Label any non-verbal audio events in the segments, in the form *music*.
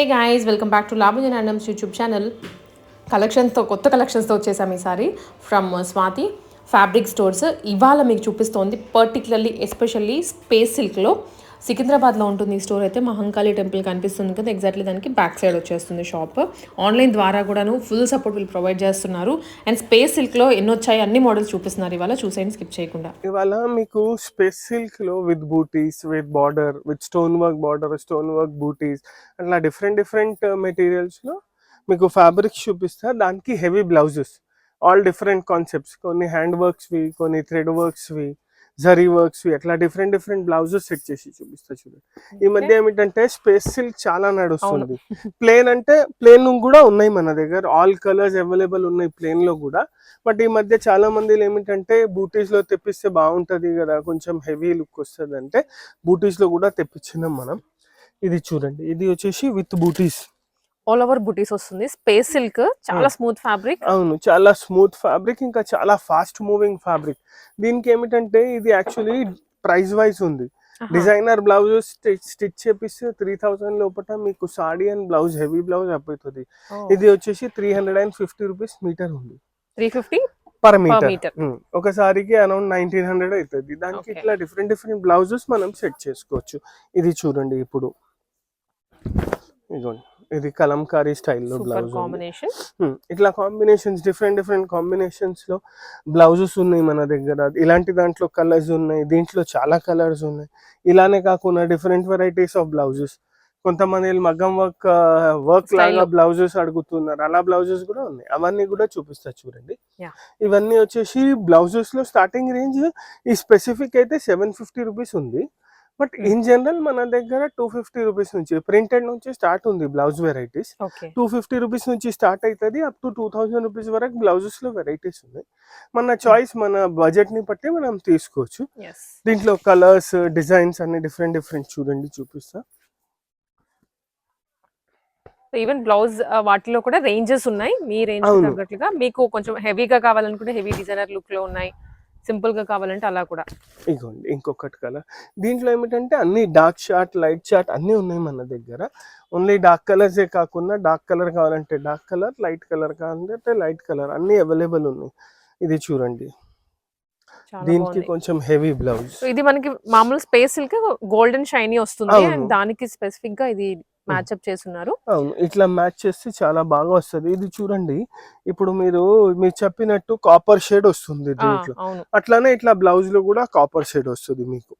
Hey guys welcome back to లాభజన్ అండమ్స్ YouTube channel కలెక్షన్స్తో కొత్త కలెక్షన్స్తో వచ్చేసాం ఈసారి ఫ్రమ్ స్వాతి ఫ్యాబ్రిక్ స్టోర్స్ ఇవాళ మీకు చూపిస్తోంది పర్టికులర్లీ ఎస్పెషల్లీ స్పేస్ సిల్క్లో సికింద్రాబాద్లో ఉంటుంది ఈ స్టోర్ అయితే మహంకాళి టెంపుల్ కనిపిస్తుంది కదా. ఎగ్జాక్ట్లీ దానికి బ్యాక్ సైడ్ వచ్చేస్తుంది షాప్ ఆన్లైన్ ద్వారా కూడాను ఫుల్ సపోర్ట్ వీళ్ళు ప్రొవైడ్ చేస్తున్నారు. అండ్ స్పేస్ సిల్క్లో ఎన్ని వచ్చాయి అన్ని మోడల్స్ చూపిస్తున్నారు. ఇవాళ చూసేయండి స్కిప్ చేయకుండా. ఇవాళ మీకు స్పేస్ సిల్క్లో with booties with border with stone work border stone work బూటీస్ అట్లా డిఫరెంట్ డిఫరెంట్ మెటీరియల్స్లో మీకు ఫ్యాబ్రిక్స్ చూపిస్తారు. దానికి heavy blouses all different concepts కొన్ని హ్యాండ్ వర్క్స్వి కొన్ని థ్రెడ్ వర్క్స్వి జరీ వర్క్స్ వి అట్లా డిఫరెంట్ డిఫరెంట్ బ్లౌజెస్ సెట్ చేసి చూపిస్తా చూడండి ఈ మధ్య ఏమిటంటే స్పేస్ సిల్క్ చాలా నడుస్తుంది. ప్లేన్ అంటే ప్లేన్ కూడా ఉన్నాయి మన దగ్గర. ఆల్ కలర్స్ అవైలబుల్ ఉన్నాయి ప్లేన్లో కూడా. బట్ ఈ మధ్య చాలా మంది ఏమిటంటే బూటీస్లో తెప్పిస్తే బాగుంటది కదా కొంచెం హెవీ లుక్ వస్తుంది అంటే బూటీస్లో కూడా తెప్పించినాం మనం. ఇది చూడండి. ఇది వచ్చేసి విత్ బూటీస్ ఆల్ ఓవర్ బుటీస్ వస్తుంది. స్పేస్ సిల్క్ చాలా స్మూత్ ఫ్యాబ్రిక్. అవును చాలా స్మూత్ ఫ్యాబ్రిక్ ఇంకా చాలా ఫాస్ట్ మూవింగ్ ఫ్యాబ్రిక్. దీనికి ఏమిటంటే ఇది యాక్చువల్లీ ప్రైస్ వైజ్ ఉంది. డిజైనర్ బ్లౌజ్ స్టిచ్ చేపిస్తే త్రీ థౌసండ్ లోపల మీకు sari and blouse heavy blouse అయిపోతుంది. ఇది వచ్చేసి three hundred and fifty rupees meter ఉంది. Three fifty? పర్. మీటర్. ఒకసారికి అరౌండ్ నైన్టీన్ హండ్రెడ్ అవుతుంది దానికి. ఇట్లా డిఫరెంట్ డిఫరెంట్ బ్లౌజెస్ మనం సెట్ చేసుకోవచ్చు. ఇది చూడండి ఇప్పుడు. ఇదిగోండి. ఇది కలంకారీ స్టైల్లో బ్లౌజ్ కాంబినేషన్ ఇట్లా కాంబినేషన్స్ డిఫరెంట్ డిఫరెంట్ కాంబినేషన్స్లో బ్లౌజెస్ ఉన్నాయి మన దగ్గర. ఇలాంటి దాంట్లో కలర్స్ ఉన్నాయి. దీంట్లో చాలా కలర్స్ ఉన్నాయి. ఇలానే కాకుండా డిఫరెంట్ వెరైటీస్ ఆఫ్ బ్లౌజెస్. కొంతమంది మగ్గం వర్క్ వర్క్ లాగా. బ్లౌజెస్ అడుగుతున్నారు. అలా బ్లౌజెస్ కూడా ఉన్నాయి. అవన్నీ కూడా చూపిస్తా చూడండి. ఇవన్నీ వచ్చేసి బ్లౌజెస్లో స్టార్టింగ్ రేంజ్ ఈ స్పెసిఫిక్ అయితే సెవెన్ ఫిఫ్టీ రూపీస్ ఉంది. But Hmm. ఇన్ జనరల్ మన దగ్గర టూ ఫిఫ్టీ రూపీస్ నుంచి ప్రింటెడ్ నుంచి స్టార్ట్ ఉంది blouse varieties. Two fifty rupees నుంచి స్టార్ట్ అవుతుంది up to two thousand rupees వరకు బ్లౌజెస్లో వెరైటీస్ ఉన్నాయి. మన చాయిస్ మన బడ్జెట్ని బట్టి మనం తీసుకోవచ్చు. దీంట్లో కలర్స్ డిజైన్స్ అన్ని డిఫరెంట్ డిఫరెంట్ చూడండి చూపిస్తా. ఈవెన్ బ్లౌజ్ వాటిలో కూడా రేంజెస్ ఉన్నాయి. మీ రేంజ్. తగ్గట్లుగా. మీకు కొంచెం హెవీగా కావాలనుకుంటే హెవీ డిజైనర్ లుక్లో ఉన్నాయి. సింపుల్గా కావాలంటే అలా కూడా. ఇగోండి ఇంకొకటి కలర్ దీంట్లో ఏమిటంటే అన్ని డార్క్ షార్ట్ లైట్ షార్ట్ అన్ని ఉన్నాయి మన దగ్గర. ఓన్లీ డార్క్ కలర్సే కాకుండా డార్క్ కలర్ కావాలంటే డార్క్ కలర్ లైట్ కలర్ కావాలంటే లైట్ కలర్ అన్ని అవైలబుల్ ఉన్నాయి. ఇది చూడండి. దీనికి కొంచెం హెవీ బ్లౌజ్. ఇది మనకి మామూలు స్పేస్ సిల్క్ గోల్డెన్ షైనీ వస్తుంది. దానికి స్పెసిఫిక్గా ఇది మ్యాచ్అప్ చేస్తున్నారు. అవును. ఇట్లా మ్యాచ్ చేస్తే చాలా బాగా వస్తది. ఇది చూడండి. ఇప్పుడు మీరు మీరు చెప్పినట్టు కాపర్ షేడ్ వస్తుంది దీంట్లో. అట్లానే ఇట్లా బ్లౌజ్లో కూడా కాపర్ షేడ్ వస్తుంది మీకు.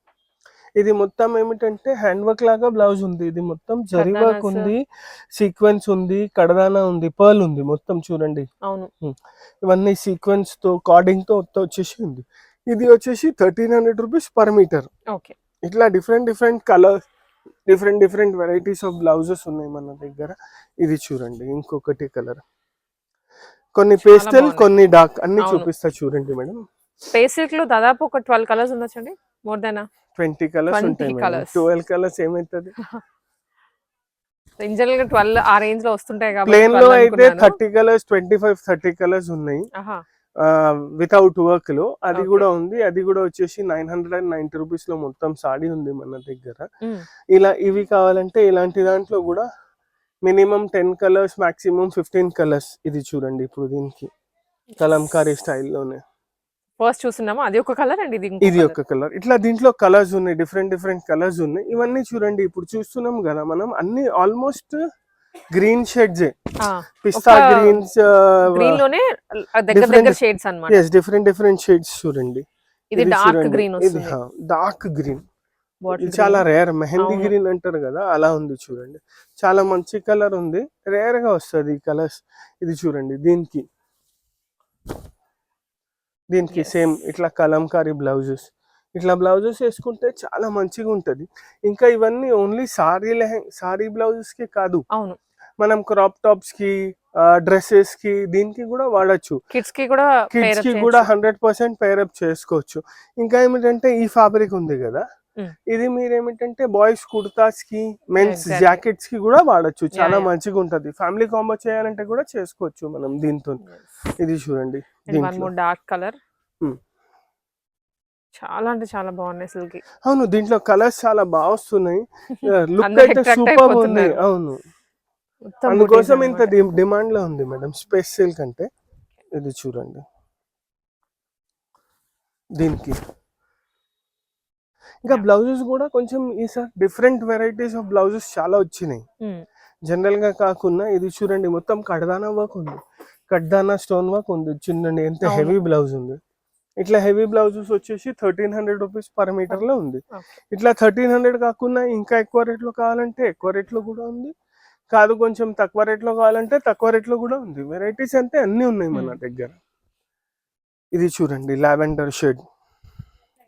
ఇది మొత్తం ఏమిటంటే హ్యాండ్ వర్క్ లాగా బ్లౌజ్ ఉంది. ఇది మొత్తం జరీ వర్క్. ఉంది. సీక్వెన్స్ ఉంది. కడదానా ఉంది. పర్ల్ ఉంది మొత్తం చూడండి. అవును. ఇవన్నీ సీక్వెన్స్తో కార్డింగ్తో మొత్తం వచ్చేసి ఉంది. ఇది వచ్చేసి thirteen hundred rupees per meter. Okay. ఇట్లా different different colours different different varieties of blouses ఉన్నాయి మన దగ్గర. ఇది చూడండి ఇంకొకటి కలర్ కొన్ని పేస్టల్. కొన్ని డార్క్ అన్ని. చూపిస్తా చూడండి మేడం. స్పేస్ సిల్క్లో దాదాపు ఒక ట్వెల్వ్ కలర్స్ ఉండొచ్చండి? మోర్ దెన్ ట్వంటీ కలర్స్ 20 ఉంటాయి. ట్వెల్వ్ కలర్స్ ఏమైతుంది? జనరల్గా ట్వెల్వ్ ఆ రేంజ్లో వస్తుంటాయి కాబట్టి ప్లేన్లో 12 అయితే. Thirty colours twenty five thirty colours ఉన్నాయి. వితౌట్ వర్క్లో. అది. కూడా ఉంది. అది కూడా వచ్చేసి నైన్ హండ్రెడ్ అండ్ నైన్టీ రూపీస్లో మొత్తం సాడీ ఉంది మన దగ్గర. ఉమ్, ఇలా ఇవి కావాలంటే ఇలాంటి దాంట్లో కూడా minimum ten colours maximum fifteen colours ఇది చూడండి ఇప్పుడు దీనికి. కలంకారీ స్టైల్లోనే. ఫస్ట్ చూస్తున్నాము? అది ఒక కలర్ అండ్ ఇది. ఒక కలర్. ఇట్లా దీంట్లో కలర్స్ ఉన్నాయి. డిఫరెంట్ డిఫరెంట్ కలర్స్ ఉన్నాయి. ఇవన్నీ చూడండి. ఇప్పుడు చూస్తున్నాం కదా మనం. అన్ని ఆల్మోస్ట్ గ్రీన్ షేడ్స్ పిస్తా గ్రీన్స్ గ్రీన్లోనే దగ్గర different దగ్గర dif- షేడ్స్ అన్నమాట. డిఫరెంట్ డిఫరెంట్ షేడ్స్ చూడండి. ఇది డార్క్ గ్రీన్ వస్తుంది. డార్క్ గ్రీన్ చాలా. రేర్ మెహందీ. గ్రీన్ అంటారు కదా అలా ఉంది చూడండి. చాలా మంచి కలర్ ఉంది. రేర్గా వస్తుంది ఈ కలర్స్ ఇది చూడండి దీనికి. దీనికి. సేమ్ ఇట్లా కలంకారీ బ్లౌజెస్ ఇట్లా బ్లౌజెస్ వేసుకుంటే చాలా మంచిగా ఉంటది. ఇంకా ఇవన్నీ ఓన్లీ సారీ లెహె సారీ బ్లౌజెస్కి కాదు. అవును. మనం క్రాప్ టాప్స్కి డ్రెస్సెస్కి దీనికి కూడా వాడచ్చు. కిడ్స్కి కూడా కిడ్స్కి. కూడా హండ్రెడ్ పర్సెంట్ పేరప్ చేసుకోవచ్చు. ఇంకా ఏమిటంటే ఈ ఫ్యాబ్రిక్ ఉంది కదా. ఇది మీరు ఏమిటంటే బాయ్స్ కుర్తాస్కి మెన్స్. జాకెట్స్కి కూడా వాడచ్చు. చాలా. మంచిగా ఉంటది. ఫ్యామిలీ కాంబో చేయాలంటే కూడా చేసుకోవచ్చు మనం దీంతో. ఇది చూడండి డార్క్ కలర్. చాలా అంటే చాలా బాగున్నాయి సిల్క్ అవును దీంట్లో కలర్స్ చాలా బాగా వస్తున్నాయి. *laughs* లుక్ అయితే సూపర్ ఉంది. అవును. అందుకోసం ఇంత. డిమాండ్లో ఉంది మేడం స్పేస్ సిల్క్ అంటే. ఇది చూడండి. దీనికి. ఇంకా. బ్లౌజెస్ కూడా కొంచెం ఈసారి డిఫరెంట్ వెరైటీస్ ఆఫ్ బ్లౌజెస్ చాలా వచ్చినాయి. జనరల్గా కాకుండా ఇది చూడండి మొత్తం కడ్దానా వర్క్ ఉంది. కడ్దానా స్టోన్ వర్క్ ఉంది. చూడండి ఎంత. హెవీ బ్లౌజ్ ఉంది. ఇట్లా హెవీ బ్లౌజెస్ వచ్చేసి థర్టీన్ హండ్రెడ్ రూపీస్ పర్ మీటర్లో ఉంది. ఇట్లా థర్టీన్ హండ్రెడ్ కాకుండా ఇంకా ఎక్కువ రేట్లో కావాలంటే ఎక్కువ రేట్లో కూడా ఉంది. కాదు కొంచెం తక్కువ రేట్లో కావాలంటే తక్కువ రేట్లో కూడా ఉంది. వెరైటీస్ అంటే అన్ని ఉన్నాయి మన. దగ్గర. ఇది చూడండి lavender shade.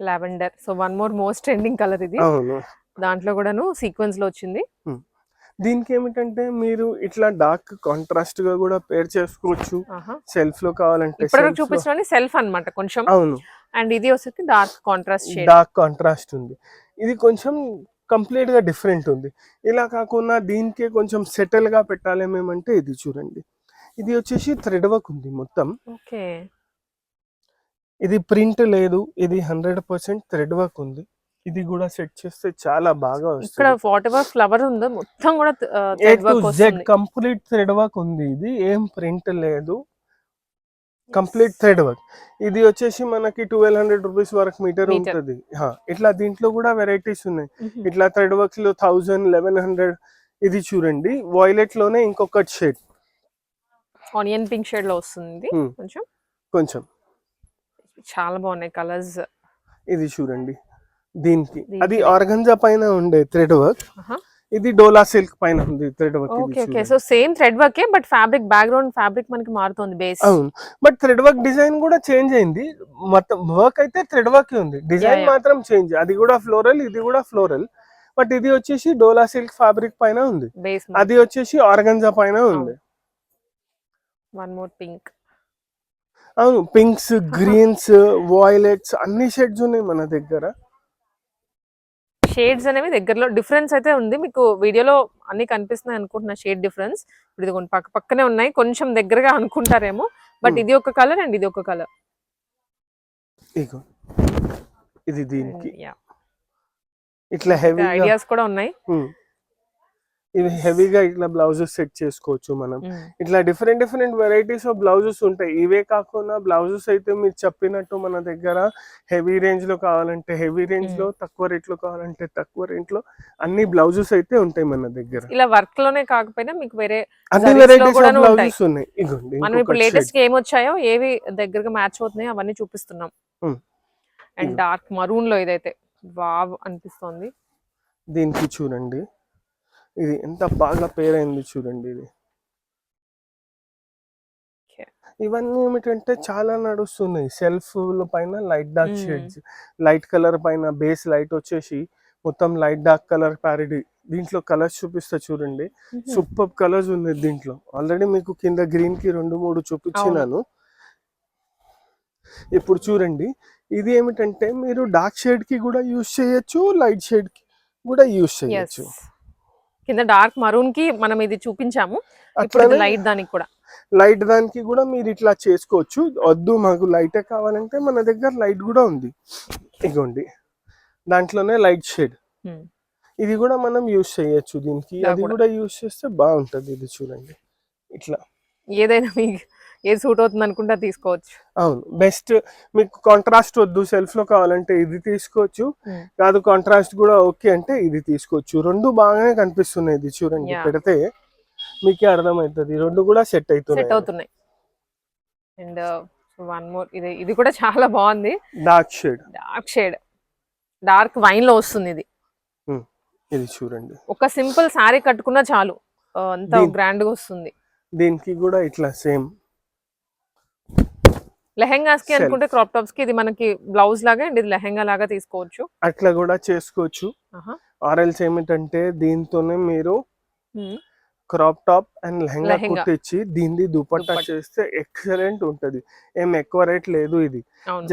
Lavender. So one more most trending colour ఇది. అవును. దాంట్లో కూడాను సీక్వెన్స్లో వచ్చింది. దీనికి ఏమిటంటే మీరు ఇట్లా డార్క్ కాంట్రాస్ట్గా కూడా పేర్ చేసుకోవచ్చు. సెల్ఫ్లో కావాలంటే చూపించిన సెల్ఫ్ అన్నమాట కొంచెం. అవును. అండ్ ఇది వచ్చేసి డార్క్ కాంట్రాస్ట్ డార్క్ కాంట్రాస్ట్ ఉంది. ఇది కొంచెం కంప్లీట్గా డిఫరెంట్ ఉంది. ఇలా కాకుండా దీనికే కొంచెం సెటిల్గా పెట్టాలి మేమంటే ఇది చూడండి. ఇది వచ్చేసి థ్రెడ్ వర్క్ ఉంది మొత్తం. ఓకే. ఇది ప్రింట్ లేదు. ఇది హండ్రెడ్ పర్సెంట్ థ్రెడ్ వర్క్ ఉంది. ఇది కూడా సెట్ చేస్తే చాలా బాగా ఇక్కడ వస్తుంది. వాట్ ఎవర్ ఫ్లవర్ ఉందో? మొత్తం కూడా జెడ్ కంప్లీట్ థ్రెడ్ వర్క్ ఉంది ఇది. ఏం ప్రింట్ లేదు. కంప్లీట్ థ్రెడ్ వర్క్ ఇది వచ్చేసి మనకి ట్వెల్వ్ హండ్రెడ్ రూపీస్ వరకు మీటర్. ఉంటుంది. ఇట్లా దీంట్లో కూడా వెరైటీస్ ఉన్నాయి. ఇట్లా థ్రెడ్ వర్క్స్లో థౌజండ్ లెవెన్ హండ్రెడ్ ఇది చూడండి. వాయిలెట్లోనే ఇంకొక షేడ్ ఆనియన్ పింక్ షేడ్లో వస్తుంది. కొంచెం. కొంచెం. చాలా బాగున్నాయి కలర్స్ ఇది చూడండి. దీనికి. అది ఆర్గంజా పైన ఉండే థ్రెడ్ వర్క్. ఇది డోలా సిల్క్ పైన ఉంది thread work okay okay. So same thread వర్కే బట్ ఫ్యాబ్రిక్ బ్యాక్గ్రౌండ్ ఫ్యాబ్రిక్ మనకి మారుతుంది బేస్. అవును. బట్ థ్రెడ్ వర్క్ డిజైన్ కూడా చేంజ్ అయింది. మొత్తం వర్క్ అయితే థ్రెడ్ వర్క్ ఉంది. డిజైన్. మాత్రం చేంజ్. అది కూడా ఫ్లోరల్ ఇది కూడా ఫ్లోరల్. బట్ ఇది వచ్చేసి డోలా సిల్క్ ఫ్యాబ్రిక్ పైన ఉంది. అది వచ్చేసి ఆర్గంజా పైన ఉంది. వన్ మోర్ పింక్ అవును. పింక్స్ గ్రీన్స్ వాయిలెట్స్ అన్ని షేడ్స్ ఉన్నాయి మన దగ్గర. షేడ్స్ అనేవి దగ్గరలో డిఫరెన్స్ అయితే ఉంది. మీకు వీడియోలో అన్ని కనిపిస్తున్నాయి అనుకుంటున్నా షేడ్ డిఫరెన్స్. ఇప్పుడు ఇది పక్క పక్కనే ఉన్నాయి కొంచెం దగ్గరగా అనుకుంటారేమో. But Hmm. ఇది ఒక కలర్ అండ్ ఇది ఒక కలర్. ఇది దీనికి. ఇట్లా హెవీగా ఐడియాస్ కూడా ఉన్నాయి. ఇది హెవీగా ఇట్లా బ్లౌజెస్ సెట్ చేసుకోవచ్చు మనం. ఇట్లా different different varieties of blouses ఉంటాయి. ఇవే కాకుండా బ్లౌజెస్ అయితే మీరు చెప్పినట్టు మన దగ్గర హెవీ రేంజ్లో కావాలంటే హెవీ రేంజ్లో తక్కువ రేట్లో కావాలంటే తక్కువ రేట్లో అన్ని బ్లౌజెస్ అయితే ఉంటాయి మన దగ్గర. ఇలా వర్క్లోనే కాకపోయినా మీకు వేరే అన్ని వెరైటీస్ ఆఫ్ బ్లౌజెస్ ఉన్నాయి. ఇగోండి మనం ఇప్పుడు లేటెస్ట్ shade. ఏం వచ్చాయో ఏవి దగ్గరగా మ్యాచ్ అవుతున్నాయో అవన్నీ చూపిస్తున్నాం. అండ్. డార్క్ మరూన్లో ఇదైతే. వావ్ అనిపిస్తోంది. దీనికి చూడండి. ఇది ఎంత బాగా పేరైంది చూడండి ఇది. ఇవన్నీ ఏమిటంటే చాలా నడుస్తున్నాయి. సెల్ఫ్ పైన light dark. Shades light colour పైన బేస్ లైట్ వచ్చేసి మొత్తం లైట్ డార్క్ కలర్ ప్యారిటీ. దీంట్లో కలర్స్ చూపిస్తా చూడండి. సూపర్ కలర్స్ ఉన్నాయి దీంట్లో. ఆల్రెడీ మీకు కింద గ్రీన్కి రెండు మూడు చూపించినాను. ఇప్పుడు చూడండి. ఇది ఏమిటంటే మీరు డార్క్ షేడ్కి కూడా యూస్ చేయొచ్చు లైట్ షేడ్కి కూడా యూస్ ఎస్ చేయొచ్చు. కింద డార్క్ మరూన్కి మనం ఇది చూపించాము. ఇప్పుడు లైట్ దానికి కూడా. లైట్ దానికి కూడా మీరు ఇట్లా చేసుకోవచ్చు. వద్దు మాకు లైట్ కావాలంటే మన దగ్గర లైట్ కూడా ఉంది. ఇగోండి. దాంట్లోనే లైట్ షేడ్. ఇది కూడా మనం యూస్ చేయొచ్చు దీనికి. అది కూడా. యూస్ చేస్తే బాగుంటది ఇది చూడండి. ఇట్లా. ఏదైనా మీకు ఏది సూట్ అవుతుంది అనుకుంటే తీసుకోవచ్చు. అవును. బెస్ట్ మీకు కాంట్రాస్ట్ వద్దు సెల్ఫ్లో కావాలంటే ఇది తీసుకోవచ్చు. Hmm. కాదు కాంట్రాస్ట్ కూడా ఓకే అంటే ఇది తీసుకోవచ్చు. రెండు బాగానే కనిపిస్తున్నాయి ఇది చూడండి. పెడితే మీకే అర్థమవుతుంది. రెండు కూడా సెట్ సెట్ అవుతున్నాయి. అవుతున్నాయి అండ్ వన్ మోర్ ఇది ఇది కూడా చాలా బాగుంది. Dark shade dark shade dark వైన్లో వస్తుంది ఇది. ఇది చూడండి. ఒక సింపుల్ శారీ కట్టుకున్నా చాలు. ఆ, అంత గ్రాండ్గా వస్తుంది. దీనికి కూడా ఇట్లా సేమ్ లెహెంగాస్కి. అనుకుంటే క్రాప్ టాప్స్కి ఇది మనకి బ్లౌజ్ లాగా అండ్ ఇది లెహెంగా లాగా తీసుకోవచ్చు అట్లా కూడా చేసుకోవచ్చు. ఆర్ఎల్స్ ఏమిటంటే దీంతోనే మీరు. Crop top and lehenga. కుట్టించి దీన్ని దుపట్టా. చేస్తే ఎక్సలెంట్ ఉంటది ఏం ఎక్కువ రేట్ లేదు ఇది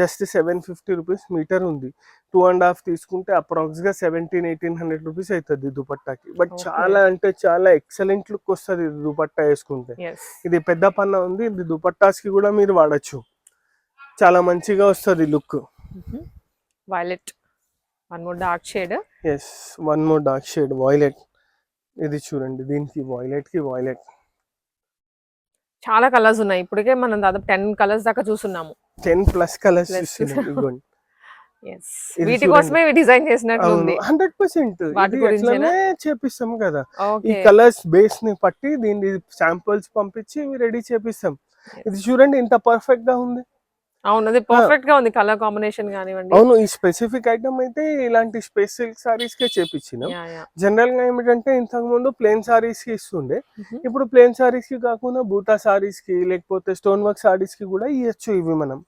just seven fifty rupees meter ఉంది టూ అండ్ హాఫ్ తీసుకుంటే అప్రాక్స్గా సెవెంటీన్ ఎయిటీన్ హండ్రెడ్ రూపీస్ అవుతుంది దుపట్టాకి బట్. చాలా అంటే చాలా ఎక్సలెంట్ లుక్ వస్తుంది ఇది దుపట్టా వేసుకుంటే ఇది పెద్ద పన్న ఉంది ఇది దుపట్టాస్కి కూడా మీరు వాడచ్చు చాలా మంచిగా వస్తుంది look. Violet one more dark shade yes one more dark shade violet ఇది చూడండి దీనికి వాయిలెట్కి వాయిలెట్ చాలా కలర్స్ ఉన్నాయి. ఇప్పటికే మనం దాదాపు టెన్ కలర్స్ దాకా చూస్తున్నాము. టెన్ ప్లస్ కలర్స్ చూస్తున్నాం వీటి. కోసమే డిజైన్ చేసినట్లు అవును ఉంది హండ్రెడ్ పర్సెంట్ చేపిస్తాం కదా. ఈ కలర్స్ బేస్ని పట్టి దీన్ని శాంపుల్స్ పంపించి రెడీ చేపిస్తాం. ఇది చూడండి ఇంత పర్ఫెక్ట్గా ఉంది. అవును అది పర్ఫెక్ట్గా ఉంది కలర్ కాంబినేషన్ కానివ్వండి. అవును ఈ స్పెసిఫిక్ ఐటమ్ అయితే ఇలాంటి స్పేస్ సిల్క్ సారీస్ కే చేపించినాం జనరల్గా ఏమిటంటే ఇంతకు ముందు ప్లేన్ సారీస్కి ఇస్తుండే. ఇప్పుడు ప్లేన్ సారీస్కి కాకుండా బూటా సారీస్కి లేకపోతే స్టోన్ వర్క్ సారీస్కి కూడా ఇవ్వచ్చు ఇవి మనం.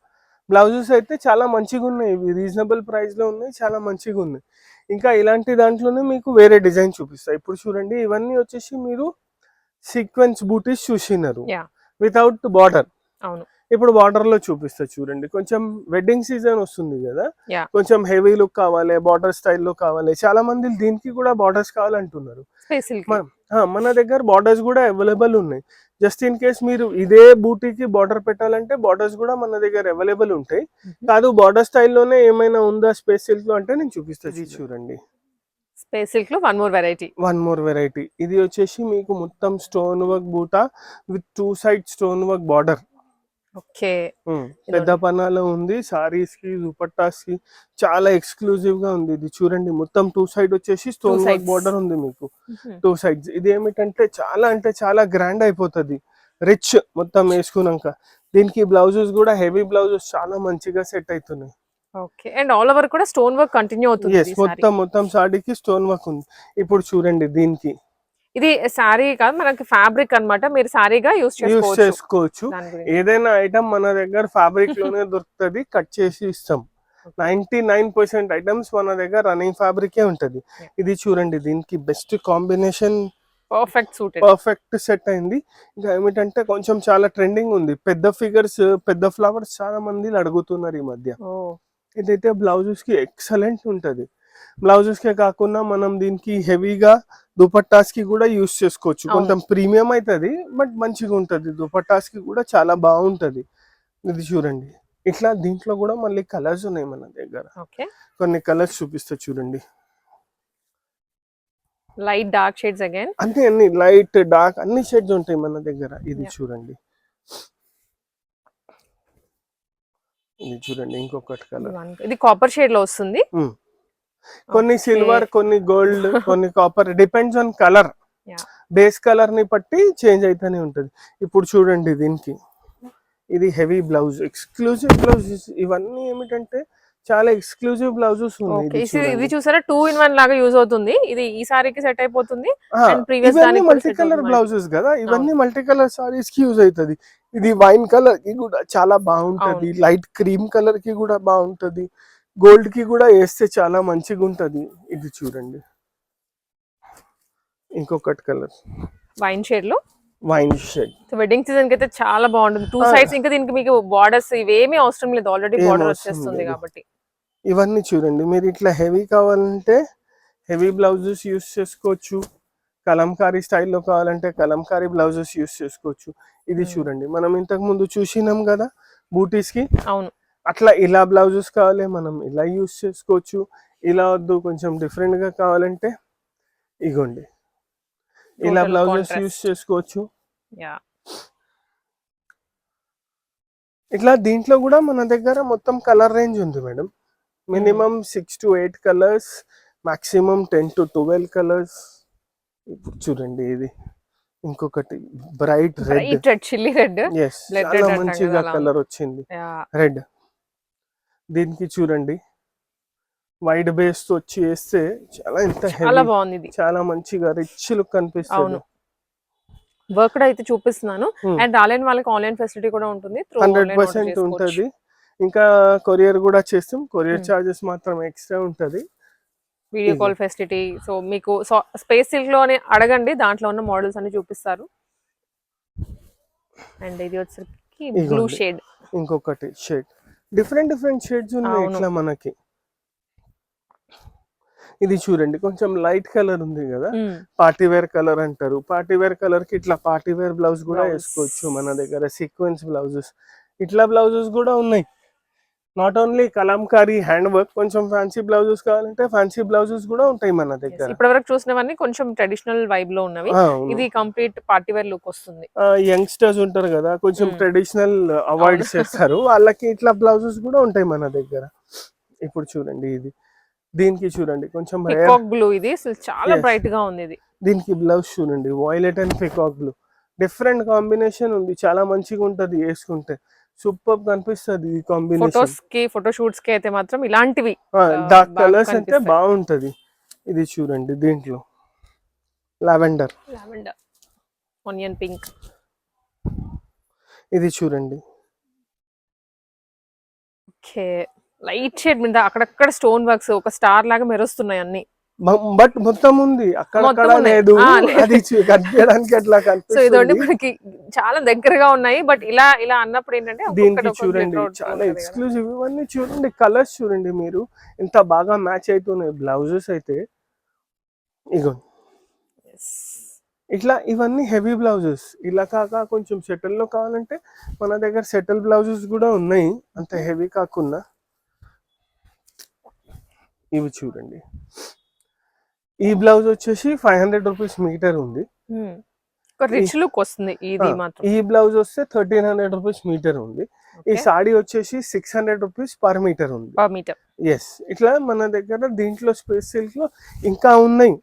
బ్లౌజెస్ అయితే చాలా మంచిగా ఉన్నాయి. ఇవి రీజనబుల్ ప్రైస్లో ఉన్నాయి చాలా మంచిగా ఉన్నాయి ఇంకా ఇలాంటి దాంట్లోనే మీకు వేరే డిజైన్ చూపిస్తాయి ఇప్పుడు చూడండి ఇవన్నీ వచ్చేసి మీరు సీక్వెన్స్ బూటీస్ చూసినారు. వితౌట్ బార్డర్ అవును. ఇప్పుడు బార్డర్లో చూపిస్తా చూడండి. కొంచెం వెడ్డింగ్ సీజన్ వస్తుంది కదా. కొంచెం హెవీ లుక్ కావాలి బార్డర్ స్టైల్లో కావాలి. చాలా మంది దీనికి కూడా బార్డర్స్ కావాలంటున్నారు. మన దగ్గర బార్డర్స్ కూడా అవైలబుల్ ఉన్నాయి. జస్ట్ ఇన్ కేస్ మీరు ఇదే బూటీకి బార్డర్ పెట్టాలంటే బార్డర్స్ కూడా మన దగ్గర అవైలబుల్ ఉంటాయి. Mhm. కాదు బార్డర్ స్టైల్లోనే ఏమైనా ఉందా స్పేస్ సిల్క్లో అంటే నేను చూపిస్తాను ఇది చూడండి. స్పేస్ సిల్క్లో one more variety one more variety ఇది వచ్చేసి మీకు మొత్తం స్టోన్ వర్క్ బూటా with two side stone work border okay. పెద్ద పనాలో ఉంది. సారీస్కి దుపట్టాస్కి చాలా ఎక్స్క్లూజివ్గా ఉంది ఇది చూడండి. మొత్తం టూ సైడ్ వచ్చేసి స్టోన్ వర్క్. బార్డర్ ఉంది మీకు. Two sides. ఇది ఏమిటంటే చాలా అంటే చాలా గ్రాండ్ అయిపోతుంది. రిచ్ మొత్తం వేసుకున్నాక. దీనికి బ్లౌజెస్ కూడా హెవీ బ్లౌజెస్ చాలా మంచిగా సెట్ అవుతున్నాయి ఓకే. అండ్ ఆల్ ఓవర్ కూడా స్టోన్ వర్క్ కంటిన్యూ అవుతుంది. మొత్తం మొత్తం సాడీకి స్టోన్ వర్క్ ఉంది. ఇప్పుడు చూడండి దీనికి. ఇది శారీ కాదు మనకి ఫ్యాబ్రిక్ అన్నమాట. మీరు శారీగా యూస్ యూస్ చేసుకోవచ్చు. ఏదైనా ఐటమ్ మన దగ్గర ఫ్యాబ్రిక్లోనే దొరుకుతుంది కట్ చేసి ఇస్తాం. నైన్టీ నైన్ పర్సెంట్ ఐటమ్స్ మన దగ్గర రన్నింగ్ ఫ్యాబ్రికే ఉంటది. ఇది చూడండి దీనికి best combination perfect suited perfect set అయింది. ఇంకా ఏమిటంటే కొంచెం చాలా ట్రెండింగ్ ఉంది. పెద్ద ఫిగర్స్ పెద్ద ఫ్లవర్స్ చాలా మంది అడుగుతున్నారు ఈ మధ్య. ఇదైతే బ్లౌజెస్కి ఎక్సలెంట్ ఉంటది. బ్లౌజెస్ కే కాకుండా మనం దీనికి హెవీగా దుపట్టాస్కి కూడా యూస్ చేసుకోవచ్చు. కొంచెం ప్రీమియం అవుతుంది బట్ మంచిగా ఉంటది. దుపట్టాస్కి కూడా చాలా బాగుంటది. ఇది చూడండి. ఇట్లా దీంట్లో కూడా మళ్ళీ కలర్స్ ఉన్నాయి మన దగ్గర. ఓకే. కొన్ని కలర్స్ చూపిస్తా చూడండి. Light dark shades again? అన్ని అన్ని లైట్ డార్క్ అన్ని షేడ్స్ ఉంటాయి మన దగ్గర. ఇది. చూడండి. ఇది చూడండి ఇంకొకటి కలర్. ఇది కాపర్ షేడ్లో వస్తుంది. కొన్ని. సిల్వర్ కొన్ని గోల్డ్ *laughs* కొన్ని copper depends on colour. Base కలర్ని బట్టి చేంజ్ అయితేనే ఉంటది. ఇప్పుడు చూడండి దీనికి. ఇది హెవీ బ్లౌజ్. ఎక్స్క్లూజివ్ బ్లౌజ్ ఇవన్నీ ఏమిటంటే చాలా ఎక్స్క్లూజివ్ బ్లౌజెస్ ఉన్నాయి ఇది. చూసారా? టూ ఇన్ వన్ లాగా యూజ్ అవుతుంది. ఇది ఈ సారీకి సెట్ అయిపోతుంది ఇవన్నీ మల్టీ కలర్. బ్లౌజెస్ కదా? ఇవన్నీ మల్టీ కలర్ సారీస్కి యూజ్ అవుతుంది. ఇది వైన్ కలర్కి కూడా చాలా బాగుంటది. లైట్ క్రీమ్ కలర్కి కూడా బాగుంటది. గోల్డ్కి కూడా వేస్తే చాలా మంచిగా ఉంటది ఇది చూడండి. ఇంకొకటి కలర్. వైన్ షేడ్లో? వైన్ షెడ్ వెడ్డింగ్ సీజన్కి అయితే చాలా బాగుంటుంది. టూ. సైడ్స్ ఇంకా దీనికి మీకు బార్డర్స్ ఇవేమీ అవసరం లేదు. ఆల్రెడీ బార్డర్ వచ్చేస్తుంది. కాబట్టి. ఇవన్నీ చూడండి. మీరు ఇట్లా హెవీ కావాలంటే హెవీ బ్లౌజెస్ యూస్ చేసుకోవచ్చు. కలంకారీ స్టైల్లో కావాలంటే కలంకారీ బ్లౌజెస్ యూస్ చేసుకోవచ్చు. ఇది Hmm. చూడండి. మనం ఇంతకు ముందు చూసినాం కదా బూటీస్కి? అవును. అట్లా ఇలా బ్లౌజెస్ కావాలి మనం ఇలా యూస్ చేసుకోవచ్చు. ఇలా వద్దు కొంచెం డిఫరెంట్గా కావాలంటే ఇగోండి. ఇలా బ్లౌజెస్. యూస్ చేసుకోవచ్చు. ఇట్లా దీంట్లో కూడా మన దగ్గర మొత్తం కలర్ రేంజ్ ఉంది madam. Minimum six to eight colours maximum ten to twelve colours ఇప్పుడు చూడండి ఇది. ఇంకొకటి bright red red chilli red చాలా మంచిగా కలర్ వచ్చింది. రెడ్ దీనికి చూడండి. వైట్ బేస్తో వచ్చి వేస్తే చాలా ఎంత చాలా బాగుంది ఇది. చాలా మంచిగా రిచ్ లుక్ కనిపిస్తుంది. వర్క్ అయితే చూపిస్తున్నాను. Hmm. అండ్ ఆన్లైన్ వాళ్ళకి ఆన్లైన్ ఫెసిలిటీ కూడా ఉంటుంది. Hundred percent. ఉంటది. ఇంకా కొరియర్ కూడా చేస్తాం. Courier Hmm. చార్జెస్ మాత్రం ఎక్స్ట్రా ఉంటది. వీడియో. కాల్ ఫెసిలిటీ సో మీకు స్పేస్ సిల్క్లోనే అడగండి. దాంట్లో ఉన్న మోడల్స్ అన్ని చూపిస్తారు. అండ్ ఇది వచ్చరికి బ్లూ. షేడ్ ఇంకొకటి షేడ్ డిఫరెంట్ డిఫరెంట్ షేడ్స్ ఉన్నాయి. ఇట్లా మనకి. ఇది చూడండి కొంచెం లైట్ కలర్ ఉంది కదా. పార్టీ వేర్ కలర్ అంటారు. పార్టీ వేర్ కలర్కి ఇట్లా పార్టీ వేర్ బ్లౌజ్ కూడా. వేసుకోవచ్చు మన దగ్గర. సీక్వెన్స్ బ్లౌజెస్ ఇట్లా బ్లౌజెస్ కూడా ఉన్నాయి. Not only Kalamkari hand work కొంచెం ఫ్యాన్సీ బ్లౌజెస్ కావాలంటే ఫ్యాన్సీ బ్లౌజెస్ కూడా ఉంటాయి మన దగ్గర. ఇప్పటి వరకు చూసినవన్నీ కొంచెం ట్రెడిషనల్ వైబ్లో ఉన్నవి. ఇది కంప్లీట్ పార్టీ వేర్ లుక్ వస్తుంది. యంగ్స్టర్స్ ఉంటారు కదా కొంచెం Hmm. Traditional avoid. చేస్తారు. వాళ్ళకి ఇట్లా బ్లౌజెస్ కూడా ఉంటాయి మన దగ్గర. ఇప్పుడు చూడండి ఇది. దీనికి చూడండి కొంచెం బ్లూ ఇది. చాలా. బ్రైట్గా ఉంది ఇది. దీనికి బ్లౌజ్ చూడండి violet and peacock blue different combination ఉంది. చాలా మంచిగా ఉంటది వేసుకుంటే. సూపర్ కనిపిస్తుంది ఈ కాంబినేషన్. ఫొటోస్కి ఫోటో షూట్స్కి అయితే మాత్రం ఇలాంటివి డార్క్ కలర్స్ అయితే. బాగుంటది. ఇది చూడండి దీంట్లో. లావెండర్ లావెండర్ ఆనియన్ పింక్ ఇది చూడండి. ఓకే. లైట్ షేడ్ మీద అక్కడక్కడ స్టోన్ వర్క్స్ ఒక స్టార్ లాగా మెరుస్తున్నాయి అన్ని. బట్ మొత్తం ఉంది. ఉన్నాయి. లేదు. అది కనిపించడానికి కనిపిస్తుంది? మనకి చాలా దగ్గరగా ఉన్నాయి. బట్ ఇలా ఇలా అన్నప్పుడు ఏంటంటే దీనికి చూడండి చాలా. ఎక్స్క్లూజివ్ ఇవన్నీ చూడండి కలర్స్ చూడండి మీరు. ఎంత బాగా మ్యాచ్ అవుతున్నాయి బ్లౌజెస్ అయితే. ఇగో. ఇట్లా ఇవన్నీ హెవీ బ్లౌజెస్. ఇలా కాక కొంచెం settle లో కావాలంటే మన దగ్గర సెటిల్ బ్లౌజెస్ కూడా ఉన్నాయి. అంత హెవీ కాకుండా ఇవి చూడండి. ఈ బ్లౌజ్ వచ్చేసి ఫైవ్ హండ్రెడ్ రూపీస్ మీటర్ ఉంది. రిచ్ లుక్ వస్తుంది ఇది మాత్రం. ఈ బ్లౌజ్ వస్తే థర్టీన్ హండ్రెడ్ రూపీస్ మీటర్ ఉంది. ఈ సాడీ వచ్చేసి six hundred rupees per meter ఉంది. Per meter. ఎస్ ఇట్లా మన దగ్గర దీంట్లో స్పేస్ సిల్క్లో ఇంకా ఉన్నాయి.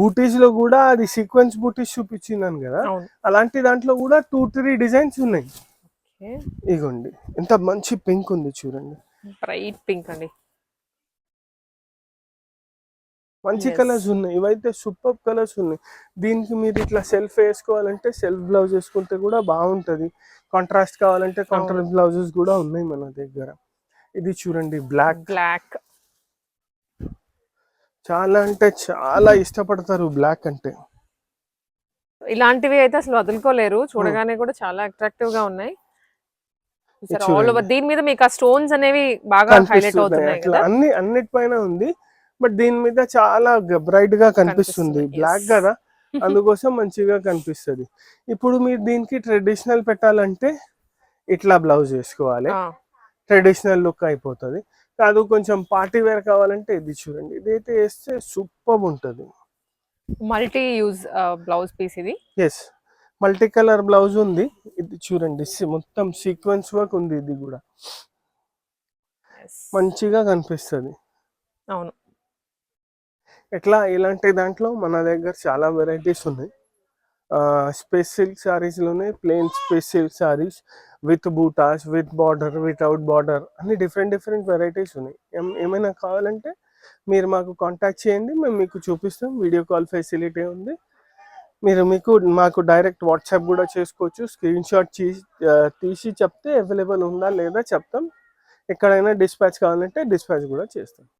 బూటీస్లో కూడా అది సీక్వెన్స్ బూటీస్ చూపించినాను కదా. అలాంటి దాంట్లో కూడా టూ త్రీ డిజైన్స్ ఉన్నాయి. ఇగోండి. ఎంత మంచి పింక్ ఉంది చూడండి. బ్రైట్ పింక్ అండి. మంచి. కలర్స్ ఉన్నాయి. ఇవైతే సూపర్ కలర్స్ ఉన్నాయి. దీనికి మీరు ఇట్లా సెల్ఫ్ వేసుకోవాలంటే సెల్ఫ్ బ్లౌజ్ వేసుకుంటే కూడా బాగుంటది. కాంట్రాస్ట్ కావాలంటే కాంట్రాస్ట్ బ్లౌజెస్ కూడా ఉన్నాయి మన దగ్గర. ఇది చూడండి బ్లాక్ బ్లాక్ చాలా అంటే చాలా ఇష్టపడతారు బ్లాక్ అంటే. ఇలాంటివి అయితే అసలు వదులుకోలేరు. చూడగానే కూడా చాలా అట్రాక్టివ్గా ఉన్నాయి. దీని మీద మీకు ఆ స్టోన్స్ అనేవి బాగా హైలైట్ అవుతున్నాయి అన్ని అన్నిటిపైన ఉంది. బట్ దీని మీద చాలా బ్రైట్గా కనిపిస్తుంది. బ్లాక్. కదా? *laughs* అందుకోసం మంచిగా కనిపిస్తుంది. ఇప్పుడు మీరు దీనికి ట్రెడిషనల్ పెట్టాలంటే ఇట్లా బ్లౌజ్ వేసుకోవాలి. ట్రెడిషనల్ లుక్ అయిపోతుంది. కాదు కొంచెం పార్టీ వేర్ కావాలంటే ఇది చూడండి. ఇదైతే వేస్తే సూపర్ ఉంటుంది. మల్టీ యూజ్ బ్లౌజ్ పీస్ ఇది? ఎస్ మల్టీ కలర్ బ్లౌజ్ ఉంది. ఇది చూడండి. మొత్తం సీక్వెన్స్ వర్క్ ఉంది ఇది కూడా. మంచిగా కనిపిస్తుంది. అవును. ఎట్లా ఇలాంటి దాంట్లో మన దగ్గర చాలా వెరైటీస్ ఉన్నాయి. Space silk సారీస్లోనే plain space silk saris with buttas with border without border అన్ని డిఫరెంట్ డిఫరెంట్ వెరైటీస్ ఉన్నాయి. ఏం- ఏమైనా కావాలంటే మీరు మాకు కాంటాక్ట్ చేయండి మేము మీకు చూపిస్తాం. వీడియో కాల్ ఫెసిలిటీ ఉంది. మీరు మీకు మాకు డైరెక్ట్ వాట్సాప్ కూడా చేసుకోవచ్చు. స్క్రీన్ షాట్ తీసి చెప్తే అవైలబుల్ ఉందా లేదా చెప్తాం. ఎక్కడైనా డిస్పాచ్ కావాలంటే డిస్పాచ్ కూడా చేస్తాం.